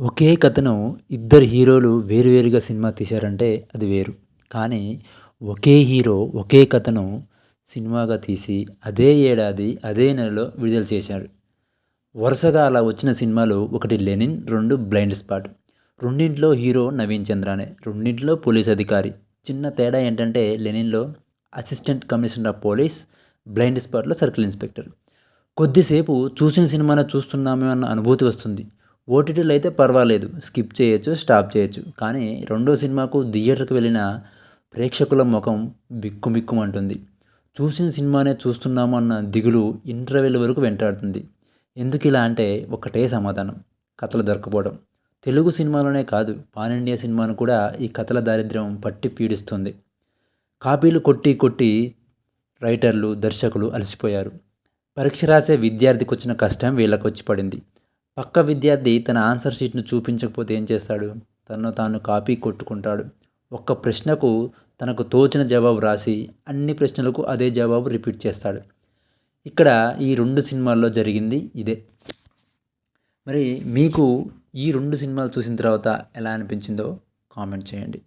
ఒకే కథను ఇద్దరు హీరోలు వేరువేరుగా సినిమా తీశారంటే అది వేరు. కానీ ఒకే హీరో ఒకే కథను సినిమాగా తీసి అదే ఏడాది అదే నెలలో విడుదల చేశాడు. వరుసగా అలా వచ్చిన సినిమాలు ఒకటి లెనిన్ రెండు బ్లైండ్ స్పాట్. రెండింటిలో హీరో నవీన్ చంద్రానే రెండింటిలో పోలీస్ అధికారి. చిన్న తేడా ఏంటంటే లెనిన్లో assistant commissioner of police blind స్పాట్లో సర్కిల్ ఇన్స్పెక్టర్. కొద్దిసేపు చూసిన సినిమానే చూస్తున్నామే అన్న అనుభూతి వస్తుంది. ఓటీటీలు అయితే పర్వాలేదు. స్కిప్ చేయొచ్చు స్టాప్ చేయొచ్చు. కానీ రెండో సినిమాకు థియేటర్కి వెళ్ళిన ప్రేక్షకుల ముఖం బిక్కుమిక్కుమంటుంది చూసిన సినిమానే చూస్తున్నాము అన్న దిగులు ఇంటర్వెల్ వరకు వెంటాడుతుంది. ఎందుకు ఇలా అంటే ఒకటే సమాధానం కథలు దొరకపోవడం. తెలుగు సినిమాలోనే కాదు పాన్ ఇండియా సినిమాను కూడా ఈ కథల దారిద్ర్యం పట్టి పీడిస్తుంది. కాపీలు కొట్టి కొట్టి రైటర్లు దర్శకులు అలసిపోయారు. పరీక్ష రాసే విద్యార్థికి వచ్చిన కష్టం వీళ్ళకి వచ్చి పడింది. పక్క విద్యార్థి తన ఆన్సర్ షీట్ను చూపించకపోతే ఏం చేస్తాడు? తను తాను కాపీ కొట్టుకుంటాడు. ఒక్క ప్రశ్నకు తనకు తోచిన జవాబు రాసి అన్ని ప్రశ్నలకు అదే జవాబు రిపీట్ చేస్తాడు. ఇక్కడ ఈ రెండు సినిమాల్లో జరిగింది ఇదే. మరి మీకు ఈ రెండు సినిమాలు చూసిన తర్వాత ఎలా అనిపించిందో కామెంట్ చేయండి.